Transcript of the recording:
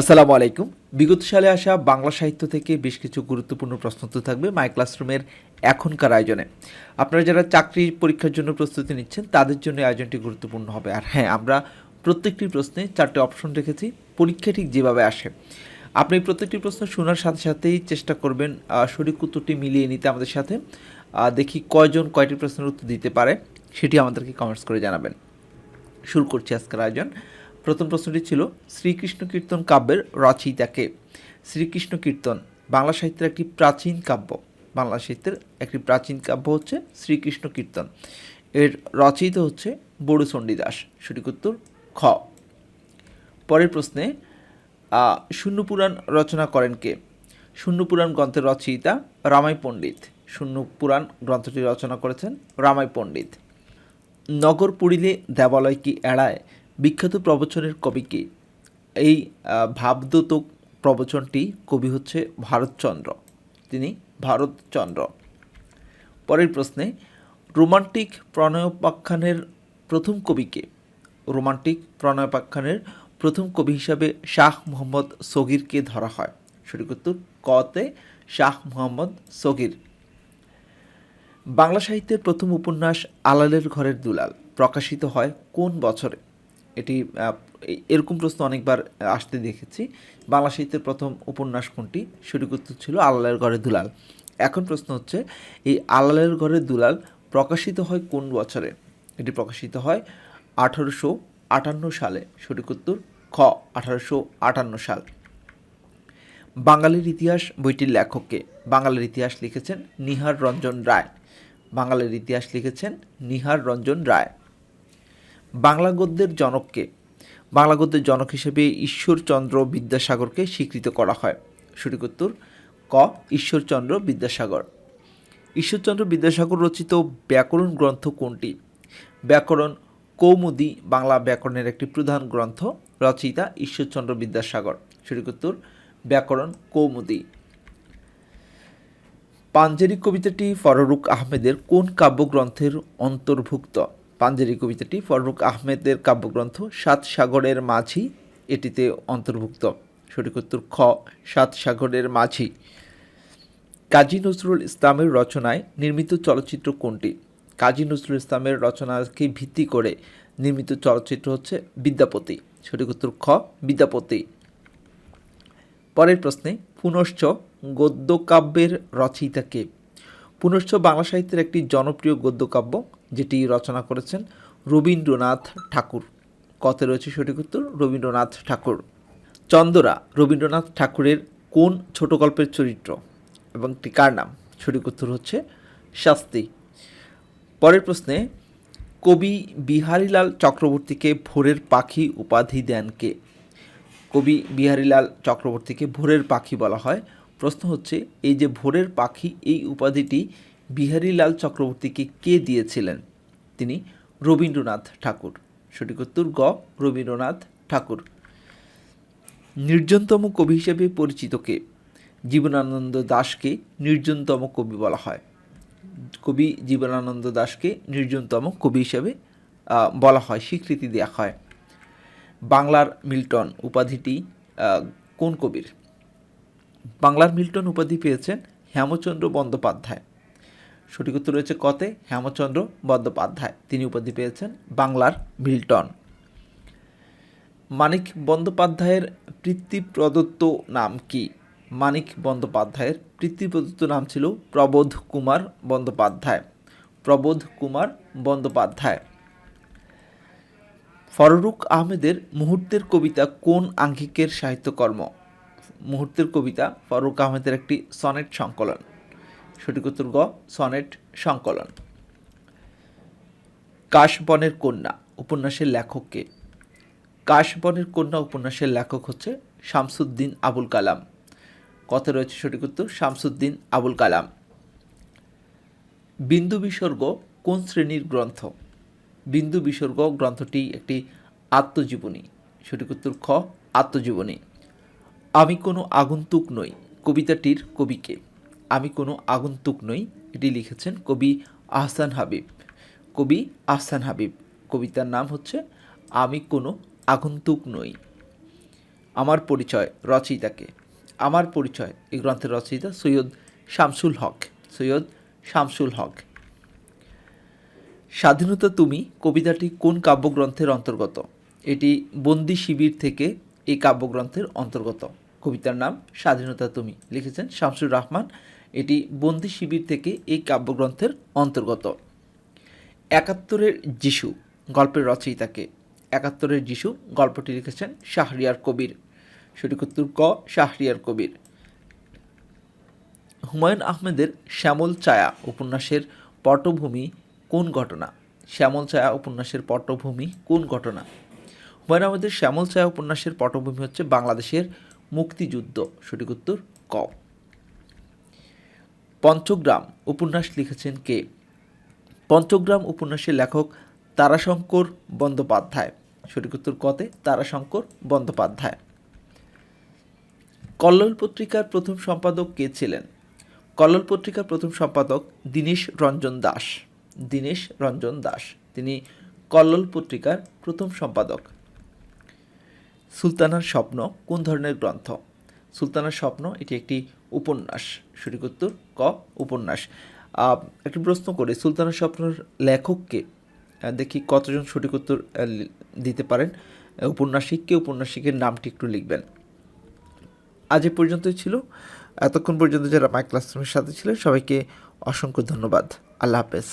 আসসালামু আলাইকুম। বিগত সালে আসা বাংলা সাহিত্য থেকে বেশ কিছু গুরুত্বপূর্ণ প্রশ্ন তো থাকবে মাই ক্লাসরুমের এখনকার আয়োজনে। আপনারা যারা চাকরি পরীক্ষার জন্য প্রস্তুতি নিচ্ছেন, তাদের জন্য আয়োজনটি গুরুত্বপূর্ণ হবে। আর হ্যাঁ আমরা প্রত্যেকটি প্রশ্নে চারটে অপশন রেখেছি, পরীক্ষা ঠিক যেভাবে আসে। আপনি প্রত্যেকটি প্রশ্ন শোনার সাথে সাথেই চেষ্টা করবেন সঠিক উত্তরটি মিলিয়ে নিতে আমাদের সাথে। দেখি কয়জন কয়টি প্রশ্নের উত্তর দিতে পারে, সেটি আমাদেরকে কমেন্টস করে জানাবেন। শুরু করছি আজকের আয়োজন। প্রথম প্রশ্নটি ছিল শ্রীকৃষ্ণ কীর্তন কাব্যের রচয়িতাকে। শ্রীকৃষ্ণ কীর্তন বাংলা সাহিত্যের একটি প্রাচীন কাব্য। বাংলা সাহিত্যের একটি প্রাচীন কাব্য হচ্ছে শ্রীকৃষ্ণ কীর্তন। এর রচয়িতা হচ্ছে বড়ু চণ্ডীদাস সঠিক উত্তর খ। পরের প্রশ্নে আহ, শূন্য পুরাণ রচনা করেন কে? শূন্য পুরাণ গ্রন্থের রচয়িতা রামাই পণ্ডিত। শূন্য পুরাণ গ্রন্থটি রচনা করেছেন রামাই পণ্ডিত। নগর পুরিলে দেবালয় কি এড়ায়? বিখ্যাত প্রবচনের কবি কে? এই আহ, প্রবচনটি কবি হচ্ছে ভারতচন্দ্র। তিনি ভারতচন্দ্র। পরের প্রশ্নে রোমান্টিক প্রণয়োপাখ্যানের প্রথম কবি কে? রোমান্টিক প্রণয়োপাখ্যানের প্রথম কবি হিসাবে শাহ মোহাম্মদ সগিরকে ধরা হয়? সঠিক উত্তর কতে শাহ মোহাম্মদ সগির। বাংলা সাহিত্যের প্রথম উপন্যাস আলালের ঘরের দুলাল প্রকাশিত হয় কোন বছরে? এটি এরকম প্রশ্ন অনেকবার আসতে দেখেছি। বাংলা সাহিত্যের প্রথম উপন্যাস কোনটি? সঠিক উত্তর ছিল আলালের ঘরের দুলাল। এখন প্রশ্ন হচ্ছে, এই আলালের ঘরের দুলাল প্রকাশিত হয় কোন বছরে? এটি প্রকাশিত হয় আঠারোশো আটান্ন সালে। সঠিক উত্তর, খ, আঠারোশো আটান্ন সাল। বাঙালির ইতিহাস বইটির লেখককে। বাঙালির ইতিহাস লিখেছেন নিহার রঞ্জন রায়। বাঙালির ইতিহাস লিখেছেন নিহার রঞ্জন রায়। বাংলা গদ্যের জনককে বাংলা গদ্যের জনক হিসেবে ঈশ্বরচন্দ্র বিদ্যাসাগরকে স্বীকৃত করা হয়। সঠিক উত্তর, ক, ঈশ্বরচন্দ্র বিদ্যাসাগর। ঈশ্বরচন্দ্র বিদ্যাসাগর রচিত ব্যাকরণ গ্রন্থ কোনটি? ব্যাকরণ কৌমুদি, বাংলা ব্যাকরণের একটি প্রধান গ্রন্থ রচয়িতা ঈশ্বরচন্দ্র বিদ্যাসাগর। সঠিক উত্তর, ব্যাকরণ কৌমুদি। পাঞ্জেরি কবিতাটি ফররুক আহমেদের কোন কাব্যগ্রন্থের অন্তর্ভুক্ত? পাঞ্জেরি কবিতাটি ফররুক আহমেদের কাব্যগ্রন্থ সাত সাগরের মাঝি, এটিতে অন্তর্ভুক্ত। সঠিক উত্তর খ, সাত সাগরের মাঝি। কাজী নজরুল ইসলামের রচনায় নির্মিত চলচ্চিত্র কোনটি? কাজী নজরুল ইসলামের রচনাকে ভিত্তি করে নির্মিত চলচ্চিত্র হচ্ছে বিদ্যাপতি। সঠিক উত্তর খ, বিদ্যাপতি। পরের প্রশ্নে, পুনশ্চ গদ্যকাব্যের রচয়িতা কে পুনশ্চ বাংলা সাহিত্যের একটি জনপ্রিয় গদ্যকাব্য, যেটি রচনা করেছেন রবীন্দ্রনাথ ঠাকুর। কতে রয়েছে সঠিক উত্তর? রবীন্দ্রনাথ ঠাকুর। চন্দরা, রবীন্দ্রনাথ ঠাকুরের কোন ছোট গল্পের চরিত্র এবং এটি কার নাম? সঠিক উত্তর হচ্ছে শাস্তি। পরের প্রশ্নে, কবি বিহারীলাল চক্রবর্তীকে ভোরের পাখি উপাধি দেন কে? কবি বিহারীলাল চক্রবর্তীকে ভোরের পাখি বলা হয়। প্রশ্ন হচ্ছে, এই যে ভোরের পাখি, এই উপাধিটি বিহারীলাল চক্রবর্তীকে কে দিয়েছিলেন? তিনি রবীন্দ্রনাথ ঠাকুর। সঠিক উত্তর, গ, রবীন্দ্রনাথ ঠাকুর। নির্জনতম কবি হিসেবে পরিচিত কে? জীবনানন্দ দাশকে নির্জনতম কবি বলা হয়। কবি জীবনানন্দ দাশকে নির্জনতম কবি হিসেবে বলা হয়, স্বীকৃতি দেওয়া হয়। বাংলার মিল্টন উপাধিটি কোন কবির? বাংলার মিল্টন উপাধি পেয়েছেন হেমচন্দ্র বন্দ্যোপাধ্যায়। সঠিক উত্তর রয়েছে কতে, হেমচন্দ্র বন্দ্যোপাধ্যায়। তিনি উপাধি পেয়েছেন বাংলার মিল্টন। মানিক বন্দ্যোপাধ্যায়ের প্রদত্ত নাম কি? মানিক বন্দ্যোপাধ্যায়ের প্রদত্ত নাম ছিল প্রবোধ কুমার বন্দ্যোপাধ্যায়। প্রবোধ কুমার বন্দ্যোপাধ্যায়। ফররুক আহমেদের মুহূর্তের কবিতা কোন আঙ্গিকের সাহিত্যকর্ম? মুহূর্তের কবিতা ফররুক আহমেদের একটি সনেট সংকলন। সঠিক উত্তর গ, সনেট সংকলন। কাশবনের কন্যা, উপন্যাসের লেখককে কাশবনের কন্যা, উপন্যাসের লেখক হচ্ছে শামসুদ্দিন আবুল কালাম। কথা রয়েছে সঠিক উত্তর, শামসুদ্দিন আবুল কালাম। বিন্দু বিসর্গ, কোন শ্রেণির গ্রন্থ? বিন্দু বিসর্গ গ্রন্থটি একটি আত্মজীবনী। সঠিক উত্তর খ, আত্মজীবনী। আমি কোনো আগন্তুক নই, কবিতাটির কবিকে। আমি কোনো আগন্তুক নই, এটি লিখেছেন কবি আহসান হাবিব। কবি আহসান হাবিব, কবিতার নাম হচ্ছে, আমি কোনো আগন্তুক নই। আমার পরিচয় রচয়িতাকে। আমার পরিচয়, এই গ্রন্থের রচয়িতা সৈয়দ শামসুল হক। সৈয়দ শামসুল হক। স্বাধীনতা তুমি, কবিতাটি কোন কাব্যগ্রন্থের অন্তর্গত? এটি বন্দি শিবির থেকে এই কাব্যগ্রন্থের অন্তর্গত। কবিতার নাম স্বাধীনতা তুমি। লিখেছেন শামসুর রহমান। এটি বন্দি শিবির থেকে এই কাব্যগ্রন্থের অন্তর্গত। একাত্তরের যিশু, গল্পের রচয়িতাকে। একাত্তরের যিশু, গল্পটি লিখেছেন শাহরিয়ার কবির। সঠিক উত্তর ক, শাহরিয়ার কবির। হুমায়ুন আহমেদের শ্যামল ছায়া উপন্যাসের পটভূমি কোন ঘটনা? শ্যামল ছায়া উপন্যাসের পটভূমি কোন ঘটনা? হুমায়ুন আহমেদের শ্যামল ছায়া উপন্যাসের পটভূমি হচ্ছে বাংলাদেশের মুক্তিযুদ্ধ। সঠিক উত্তর, ক। পঞ্চগ্রাম উপন্যাস লিখেছেন কে? পঞ্চগ্রাম উপন্যাসের লেখক তারাশঙ্কর বন্দ্যোপাধ্যায়। সঠিক উত্তর কতে? তারাশঙ্কর বন্দ্যোপাধ্যায়। কল্লোল পত্রিকার প্রথম সম্পাদক কে ছিলেন? কল্লোল পত্রিকার প্রথম সম্পাদক দীনেশ রঞ্জন দাস। দীনেশ রঞ্জন দাস। তিনি কল্লোল পত্রিকার প্রথম সম্পাদক। সুলতানার স্বপ্ন কোন ধরনের গ্রন্থ? সুলতানার স্বপ্ন, এটি একটি উপন্যাস। সঠিক উত্তর, ক, উপন্যাস। একটি প্রশ্ন করে, সুলতানার স্বপ্নের লেখককে দেখি কতজন সঠিক উত্তর দিতে পারেন। উপন্যাসিককে উপন্যাসিকের নামটি একটু লিখবেন। আজ এ পর্যন্তই ছিল। এতক্ষণ পর্যন্ত যারা মাই ক্লাসরুমের সাথে ছিলেন, সবাইকে অসংখ্য ধন্যবাদ। আল্লাহ হাফেজ।